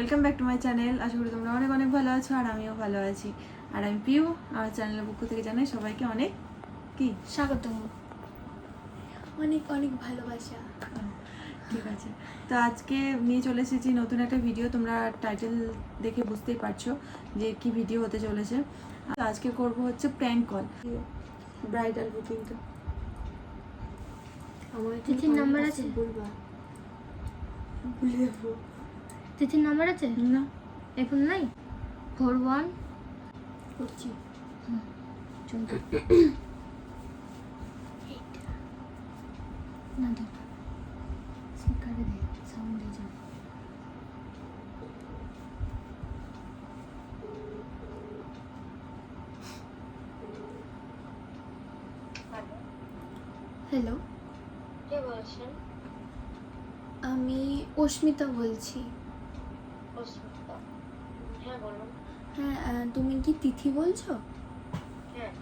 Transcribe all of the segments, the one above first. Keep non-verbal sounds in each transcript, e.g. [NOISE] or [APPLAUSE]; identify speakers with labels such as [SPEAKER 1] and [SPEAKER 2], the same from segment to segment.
[SPEAKER 1] Welcome back to my channel আশা করি তোমরা অনেক অনেক ভালো আছো আর আমিও ভালো আছি। আর আমি পিউ আমার চ্যানেলের পক্ষ থেকে জানাই সবাইকে অনেক কি?
[SPEAKER 2] স্বাগতম। অনেক অনেক ভালোবাসা।
[SPEAKER 1] ঠিক আছে। তো আজকে নিয়ে চলে এসেছি নতুন একটা ভিডিও তোমরা টাইটেল দেখে বুঝতেই পারছ যে কি ভিডিও হতে চলেছে। তো আজকে করব হচ্ছে প্র্যাঙ্ক কল ব্রাইডাল বুকিংটা
[SPEAKER 2] আমার নাম্বার আছে?
[SPEAKER 1] বলবা ভুলে যাব।
[SPEAKER 2] তিথির নাম্বার আছে?
[SPEAKER 1] না।
[SPEAKER 2] এখন নাই? ফোর ওয়ান
[SPEAKER 1] করছি [COUGHS]
[SPEAKER 2] না দে স্পিকারে দে সাউন্ড দিয়ে যা। হ্যালো
[SPEAKER 3] কে বলছেন?
[SPEAKER 2] আমি অস্মিতা বলছি
[SPEAKER 3] অস্মিতা হ্যাঁ বলুন
[SPEAKER 2] হ্যাঁ তুমি কি তিথি বলছো?
[SPEAKER 3] হ্যাঁ।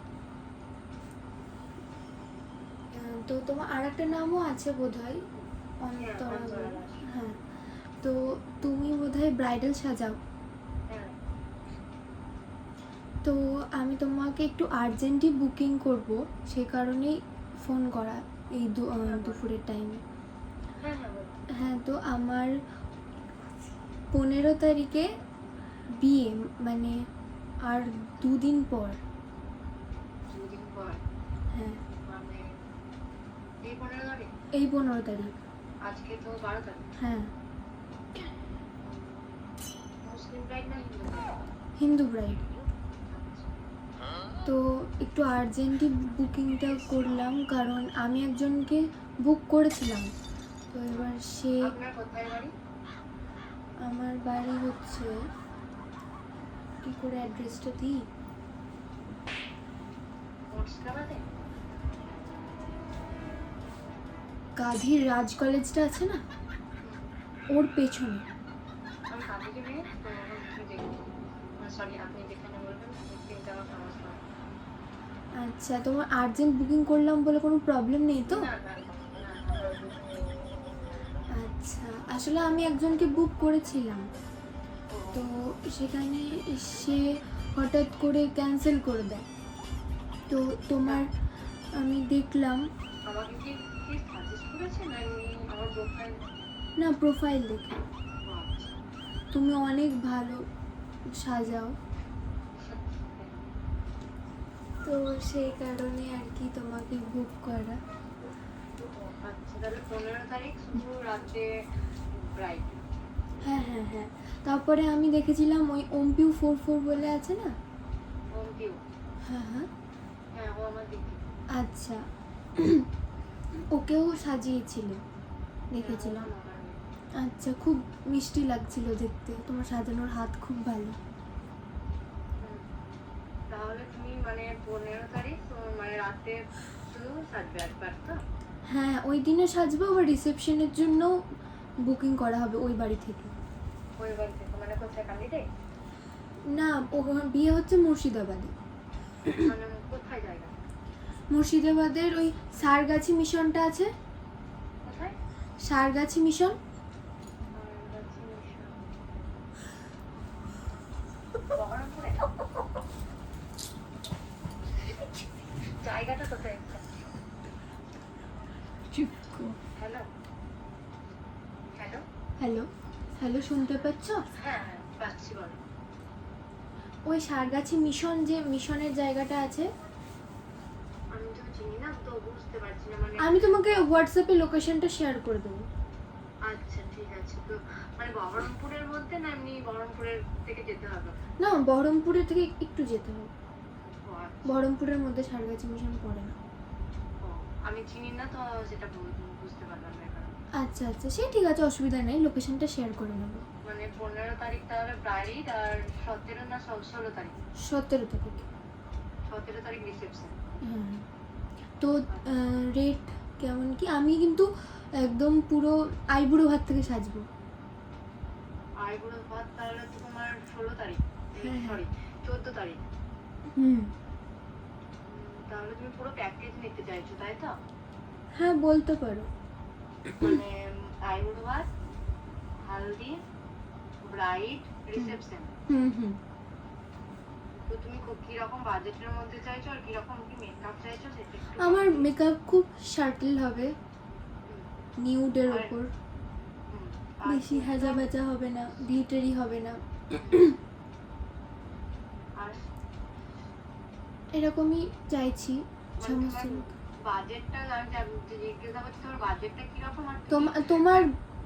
[SPEAKER 2] তো তোমার আর একটা নামও আছে বোধহয় অন্তরা
[SPEAKER 3] অন্তরা
[SPEAKER 2] হ্যাঁ তো তুমি বোধহয় ব্রাইডাল সাজাও।
[SPEAKER 3] হ্যাঁ।
[SPEAKER 2] তো আমি তোমাকে একটু আর্জেন্টই বুকিং করব সেই কারণেই ফোন করা এই দুপুরের টাইমে।
[SPEAKER 3] হ্যাঁ হ্যাঁ
[SPEAKER 2] হ্যাঁ তো আমার পনেরো তারিখে বিয়ে মানে আর দুদিন পর।
[SPEAKER 3] দুদিন পর?
[SPEAKER 2] হ্যাঁ।
[SPEAKER 3] মানে এই পনেরো তারিখ?
[SPEAKER 2] এই পনেরো তারিখ।
[SPEAKER 3] আজকে তো বারো তারিখ।
[SPEAKER 2] হ্যাঁ।
[SPEAKER 3] মুসলিম ব্রাইড না হিন্দু?
[SPEAKER 2] ব্রাইড তো একটু আর্জেন্টই বুকিংটা করলাম কারণ আমি একজনকে বুক করেছিলাম। তো এবার সে আমার বাড়ি হচ্ছে কি করে অ্যাড্রেসটা দিই? গাধীর রাজ কলেজটা আছে না? ওর পেছনে। আচ্ছা তোমার আর্জেন্ট বুকিং করলাম বলে কোনো প্রবলেম নেই তো? আচ্ছা আসলে আমি একজনকে বুক করেছিলাম। তো সেখানে সে হঠাৎ করে ক্যান্সেল করে দেয়। তো তোমার আমি দেখলাম
[SPEAKER 3] আমাকে কি কি সাজেস্ট করেছেন না আমার প্রোফাইল
[SPEAKER 2] না প্রোফাইল দেখে। তুমি অনেক ভালো সাজাও। তো সেই কারণে আর কি তোমাকে বুক করা।
[SPEAKER 3] আচ্ছা তাহলে পনেরো তারিখ শুধু রাতে ব্রাইড
[SPEAKER 2] হ্যাঁ হ্যাঁ হ্যাঁ। তারপরে আমি দেখেছিলাম ওই ওমপিউ ফোর ফোর বলে আছে না?
[SPEAKER 3] হোম ভিউ
[SPEAKER 2] হ্যাঁ হ্যাঁ।
[SPEAKER 3] হ্যাঁ ও আমার
[SPEAKER 2] আচ্ছা। ওকেও সাজিয়েছিল। দেখেছিলাম। আচ্ছা খুব মিষ্টি লাগছিল দেখতে। তোমার সাজানোর হাত খুব ভালো।
[SPEAKER 3] তাহলে তুমি মানে পনেরো তারিখ মানে রাতে শুধু সাজবে একবার তো?
[SPEAKER 2] হ্যাঁ ওই দিনে সাজবো আবার রিসেপশনের জন্য বুকিং করা হবে ওই বাড়ি থেকে।
[SPEAKER 3] থেকে মানে কোথায় কান্দিতে
[SPEAKER 2] না ও বিয়ে হচ্ছে মুর্শিদাবাদে।
[SPEAKER 3] মানে কোথায় জায়গা?
[SPEAKER 2] মুর্শিদাবাদের ওই সারগাছি মিশনটা আছে।
[SPEAKER 3] কোথায়?
[SPEAKER 2] সারগাছি মিশন
[SPEAKER 3] আমার কাছে মিশন। বহরমপুরে? জায়গাটা কোথায় হ্যালো হ্যালো
[SPEAKER 2] হ্যালো হ্যালো শুনতে পাচ্ছ?
[SPEAKER 3] হ্যাঁ পাচ্ছি বলো।
[SPEAKER 2] ওই সারগাছি মিশন যে মিশনের জায়গাটা আছে?
[SPEAKER 3] আমি তো চিনি না তো বুঝতে পারছি না মানে
[SPEAKER 2] আমি তোমাকে হোয়াটসঅ্যাপে লোকেশনটা শেয়ার করে দেবো।
[SPEAKER 3] আচ্ছা ঠিক আছে। তো মানে বহরমপুরের মধ্যে না এমনি বহরমপুরের থেকে যেতে হবে?
[SPEAKER 2] না বহরমপুরের থেকে একটু যেতে হবে।
[SPEAKER 3] আচ্ছা।
[SPEAKER 2] বহরমপুরের মধ্যে সারগাছি মিশন পড়ে না।
[SPEAKER 3] ও, আমি চিনি না তো সেটা বুঝতে পারলাম না
[SPEAKER 2] আচ্ছা আচ্ছা সে ঠিক আছে অসুবিধা নেই লোকেশনটা শেয়ার করে নেব।
[SPEAKER 3] মানে পনেরো তারিখ তাহলে ব্রাইড আর সতেরো না ষোল- তারিখ?
[SPEAKER 2] সতেরো তারিখ।
[SPEAKER 3] সতেরো তারিখ রিসেপশন
[SPEAKER 2] হ্যাঁ তো রেট কেমন কি? আমি কিন্তু একদম পুরো আইবুড়ো ভাত থেকে সাজবো।
[SPEAKER 3] আইবুড়ো ভাত তাহলে তো তোমার ষোলো তারিখ
[SPEAKER 2] হ্যাঁ, হ্যাঁ।
[SPEAKER 3] সরি চোদ্দ তারিখ।
[SPEAKER 2] হুম।
[SPEAKER 3] তাহলে তুমি পুরো প্যাকেজ নিতে চাইছো তাই তো?
[SPEAKER 2] হ্যাঁ বলতে পারো।
[SPEAKER 3] মানে আইবুড়ো হালদি ব্রাইড রিসেপশন।
[SPEAKER 2] হুম হুম
[SPEAKER 3] তো তুমি কি রকম বাজেটের মধ্যে চাইছো আর কি রকম কি মেকআপ চাইছো সেটা
[SPEAKER 2] আমার মেকআপ খুব শার্টেল হবে নিউডের ওপর বেশি হাজা বাজা হবে না গ্লিটারি হবে না।
[SPEAKER 3] আর
[SPEAKER 2] এরকমই চাইছি সমস্ত
[SPEAKER 3] মানে
[SPEAKER 2] look।
[SPEAKER 3] বাজেটটা জিজ্ঞাসা করছি তোমার বাজেটটা কীরকম আর
[SPEAKER 2] তোমার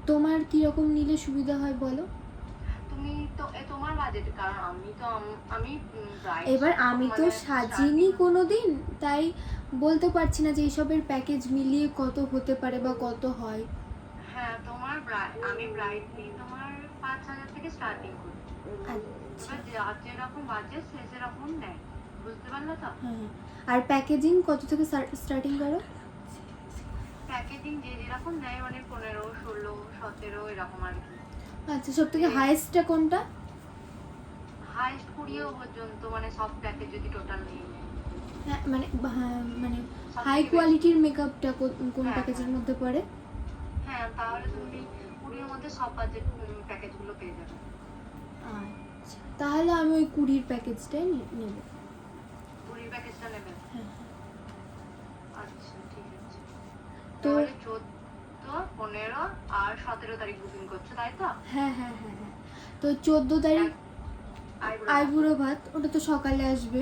[SPEAKER 2] তোমার কীরকম নিলে সুবিধা হয় বলো?
[SPEAKER 3] তুমি তো তোমার বাজেট কারণ আমি তো আমি
[SPEAKER 2] এবার আমি তো সাজিনি
[SPEAKER 3] starting-
[SPEAKER 2] কোনো দিন তাই বলতে পারছি না যে এইসবের প্যাকেজ মিলিয়ে কত হতে পারে বা কত হয়।
[SPEAKER 3] হ্যাঁ তোমার আমি ব্রাইড নিয়ে তোমার পাঁচ হাজার থেকে স্টার্টিং করি।
[SPEAKER 2] আচ্ছা।
[SPEAKER 3] যেরকম বাজেট সে সেরকম নেয় বুঝতে পারলে তো?
[SPEAKER 2] হ্যাঁ। আর প্যাকেজিং কত থেকে স্টার্টিং করো?
[SPEAKER 3] প্যাকেজিং যে যেরকম নেয় মানে পনেরো ষোলো সতেরো এরকম আর কি।
[SPEAKER 2] আচ্ছা সব থেকে হাইয়েস্টটা কোনটা
[SPEAKER 3] হাইস্ট কুড়িও পর্যন্ত মানে সব প্যাকেজ যদি টোটাল নিয়ে
[SPEAKER 2] হ্যাঁ মানে হ্যাঁ, মানে হাই কোয়ালিটির মেকআপটা কোন প্যাকেজের
[SPEAKER 3] হ্যাঁ।
[SPEAKER 2] মধ্যে পড়ে?
[SPEAKER 3] হ্যাঁ তাহলে তুমি কুড়ির মধ্যে সব বাজেট প্যাকেজগুলো পেয়ে যাবে।
[SPEAKER 2] আচ্ছা তাহলে আমি ওই কুড়ির প্যাকেজটাই নেব।
[SPEAKER 3] সতেরো তারিখ বুকিং করছ তাই তো?
[SPEAKER 2] হ্যাঁ হ্যাঁ হ্যাঁ হ্যাঁ। তো চোদ্দ তারিখ
[SPEAKER 3] আইবুড়ো
[SPEAKER 2] ভাত। ওটা তো সকালে আসবে।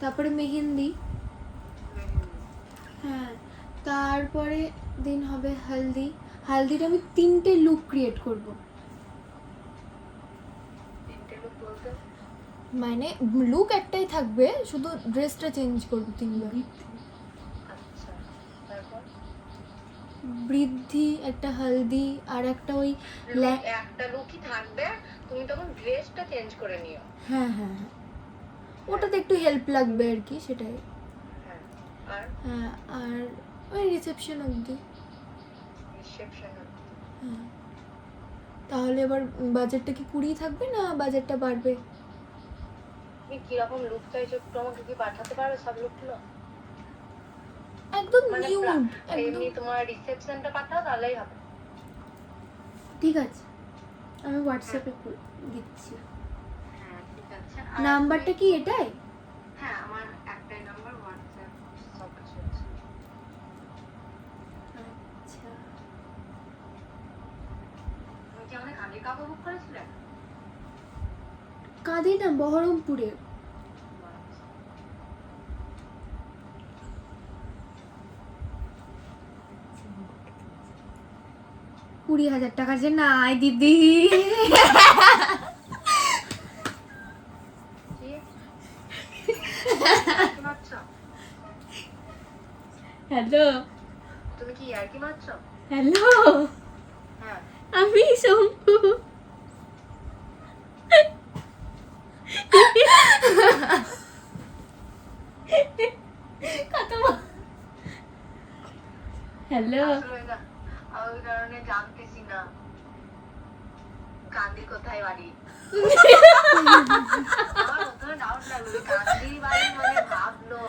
[SPEAKER 2] তারপরে মেহেন্দি। হ্যাঁ তারপরে দিন হবে হালদি। হালদিটা আমি তিনটে লুক ক্রিয়েট করব। মানে লুক একটাই থাকবে শুধু ড্রেসটা চেঞ্জ করব তিনবার। বৃদ্ধি একটা হালদি আর একটা ওই
[SPEAKER 3] একটা লুকই থাকবে তুমি তখন ড্রেসটা চেঞ্জ করে নিও।
[SPEAKER 2] হ্যাঁ হ্যাঁ হ্যাঁ। ওটাতে একটু হেল্প লাগবে আর কি সেটাই।
[SPEAKER 3] হ্যাঁ আর?
[SPEAKER 2] হ্যাঁ আর ওই রিসেপশন অবধি।
[SPEAKER 3] রিসেপশন
[SPEAKER 2] হ্যাঁ। তাহলে এবার বাজেটটা কি কুড়ি থাকবে না বাজেটটা বাড়বে?
[SPEAKER 3] তুমি কীরকম লুক চাইছো একটু আমাকে কি পাঠাতে পারো সব লুকগুলো
[SPEAKER 2] একদম
[SPEAKER 3] মানে
[SPEAKER 2] নিউড
[SPEAKER 3] এমনি তোমার রিসেপশনটা পাঠাও তাহলেই হবে।
[SPEAKER 2] ঠিক আছে আমি হোয়াটসঅ্যাপে দিচ্ছি।
[SPEAKER 3] হ্যাঁ ঠিক আছে।
[SPEAKER 2] নাম্বারটা কি এটাই?
[SPEAKER 3] হ্যাঁ আমার একটাই নাম্বার হোয়াটসঅ্যাপ সব কিছু আছে।
[SPEAKER 2] আচ্ছা।
[SPEAKER 3] তুমি কি কাপড় বুক করেছিলে?
[SPEAKER 2] কাঁদে না বহরমপুরে কুড়ি হাজার টাকা যে নাই দিদি।
[SPEAKER 1] হ্যালো।
[SPEAKER 3] তুমি কি ইয়ার্কি মারছো?
[SPEAKER 1] হ্যালো।
[SPEAKER 3] হ্যাঁ।
[SPEAKER 1] আমি শম্ভু হ্যালো।
[SPEAKER 3] ওই কারণে জানতেছি না কান্দি কোথায় বাড়ি। কান্দি মানে ভাবলো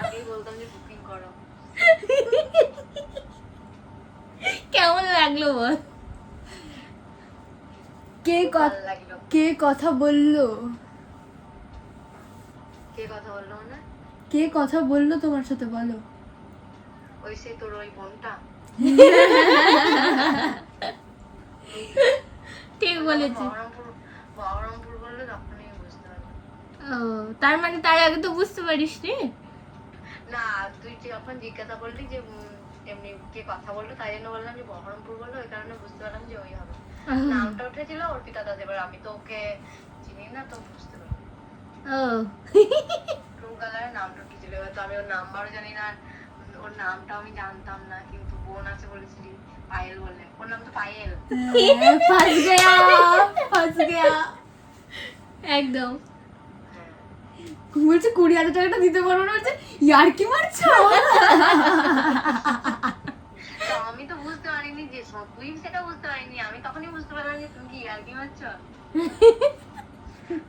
[SPEAKER 3] আমি বলতাম যে বুকিং করো
[SPEAKER 1] কেমন লাগল। বল
[SPEAKER 2] কে কথা কে কথা বলল?
[SPEAKER 3] কে কথা বলল মানে?
[SPEAKER 2] কে কথা বলল তোমার সাথে বলো।
[SPEAKER 3] ওই সে তোর ওই বোনটা। [LAUGHS] [LAUGHS]
[SPEAKER 1] ঠিক বলেছে।
[SPEAKER 3] বহরমপুর বহরমপুর বললে তখনই বুঝতে পারলাম
[SPEAKER 1] ও তার মানে তার আগে তো বুঝতে পারিস নি
[SPEAKER 3] না তুই যখন জিজ্ঞাসা করলি যে এমনি কে কথা বলল তাই জন্য বললাম যে বহরমপুর বলল ওই কারণে বুঝতে পারলাম যে ওই হবে। নামটা উঠেছিল অর্পিতা দাস এবার আমি তো ওকে চিনি না তো বুঝতে পারলাম।
[SPEAKER 1] ও।
[SPEAKER 3] নামটা উঠেছিল এবার তো আমি ওর নাম্বারও জানি না ওর নামটা আমি জানতাম না কিন্তু বোন আছে বলেছিলি।
[SPEAKER 2] ফাঁস গয়া
[SPEAKER 1] একদম।
[SPEAKER 3] হ্যাঁ।
[SPEAKER 2] বলছে কুড়ি হাজার টাকাটা দিতে পারব না বলছে ইয়ার কি মারছো?
[SPEAKER 3] আমি তো বুঝতে পারিনি যে তুই সেটা বুঝতে পারিনি আমি তখনই বুঝতে পারলাম যে তুমি কি ইয়ার্কি মারছ।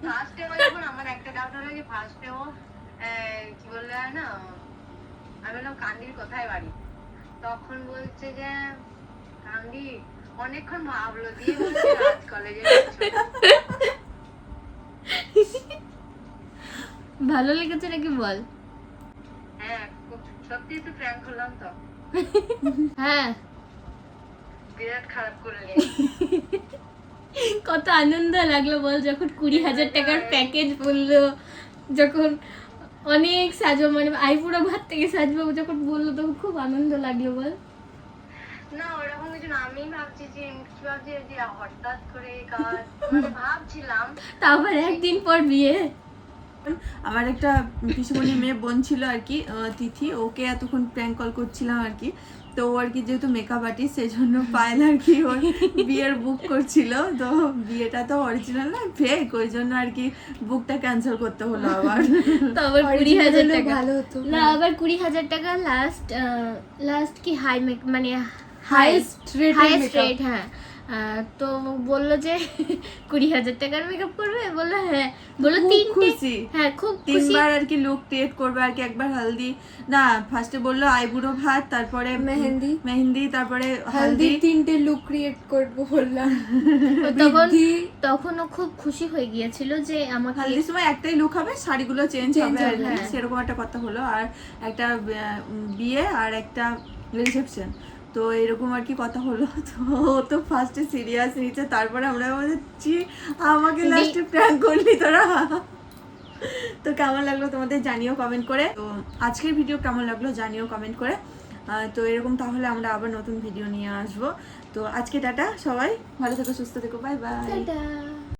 [SPEAKER 3] ফার্স্টে যখন আমার একটা ডাউট হলো যে ফার্স্টে ও আহ, কি বললে না আমি বললাম কান্দির কোথায় বাড়ি? তখন বলছে যে কান্দি অনেকক্ষণ ভাবলো দিয়ে বলছে রাজ কলেজে
[SPEAKER 4] ভালো লেগেছে নাকি বল?
[SPEAKER 3] হ্যাঁ সত্যি তো প্র্যাঙ্ক করলাম তো।
[SPEAKER 4] হ্যাঁ।
[SPEAKER 3] বিরাট খারাপ করলে।
[SPEAKER 4] কত আনন্দ লাগল বল যখন কুড়ি হাজার টাকার প্যাকেজ বলল যখন অনেক সাজবো মানে আইপুরো ভাত থেকে সাজবো যখন বলল তখন খুব আনন্দ লাগল বল।
[SPEAKER 3] না ওরকম কিছু না। আমি ভাবছি যে কি ভাবছি যে হঠাৎ করে কাজ। মানে ভাবছিলাম।
[SPEAKER 4] তারপর একদিন পর বিয়ে।
[SPEAKER 1] আমার একটা পিসুমণি মেয়ে বোন ছিল আর কি তিথি। ওকে এতক্ষণ প্র্যাঙ্ক কল করছিলাম আর কি। তো ও আর কি যেহেতু মেকআপ আর্টিস্ট সেই জন্য পায়েল আর কি ওর বিয়ের বুক করছিল। তো বিয়েটা তো অরিজিনাল না ফেক ওই জন্য আর কি বুকটা ক্যান্সেল করতে হলো আবার। [LAUGHS]
[SPEAKER 4] তো আবার কুড়ি হাজার টাকা।
[SPEAKER 2] ভালো হতো।
[SPEAKER 4] না আবার কুড়ি হাজার টাকা লাস্ট লাস্ট কি হাই মেক মানে
[SPEAKER 2] হাইস্ট রেট
[SPEAKER 4] হাইয়েস্ট রেট হ্যাঁ। তো বলল যে কুড়ি হাজার টাকার মেকআপ করবে? বলল হ্যাঁ। বলল তিনটে
[SPEAKER 1] খুশি।
[SPEAKER 4] হ্যাঁ খুব
[SPEAKER 1] তিনবার আর কি লুক ক্রিয়েট করবে আর কি একবার হালদি। না ফার্স্টে বলল আইবুড়ো ভাত তারপরে
[SPEAKER 2] মেহেন্দি।
[SPEAKER 1] মেহেন্দি তারপরে
[SPEAKER 2] হালদি তিনটে লুক ক্রিয়েট করব বললাম। [LAUGHS]
[SPEAKER 4] তখন। তখনও খুব খুশি হয়ে গিয়েছিল যে আমার
[SPEAKER 1] হালদির সময় একটাই লুক হবে শাড়িগুলো চেঞ্জ হবে আর কি।
[SPEAKER 4] হ্যাঁ।
[SPEAKER 1] সেরকম একটা কথা হলো। আর একটা বিয়ে আর একটা রিসেপশন তো এরকম আর কি কথা হলো। [LAUGHS] তো ও তো ফার্স্টে সিরিয়াস নিচ্ছে তারপরে আমরা বলছি আমাকে লাস্টে প্র্যাঙ্ক করলি তোরা। [LAUGHS] তো কেমন লাগল তোমাদের জানিও কমেন্ট করে। তো আজকের ভিডিও কেমন লাগল জানিও কমেন্ট করে। তো এরকম তাহলে আমরা আবার নতুন ভিডিও নিয়ে আসব। তো আজকে টাটা সবাই ভালো থেকো সুস্থ থেকো বাই বাই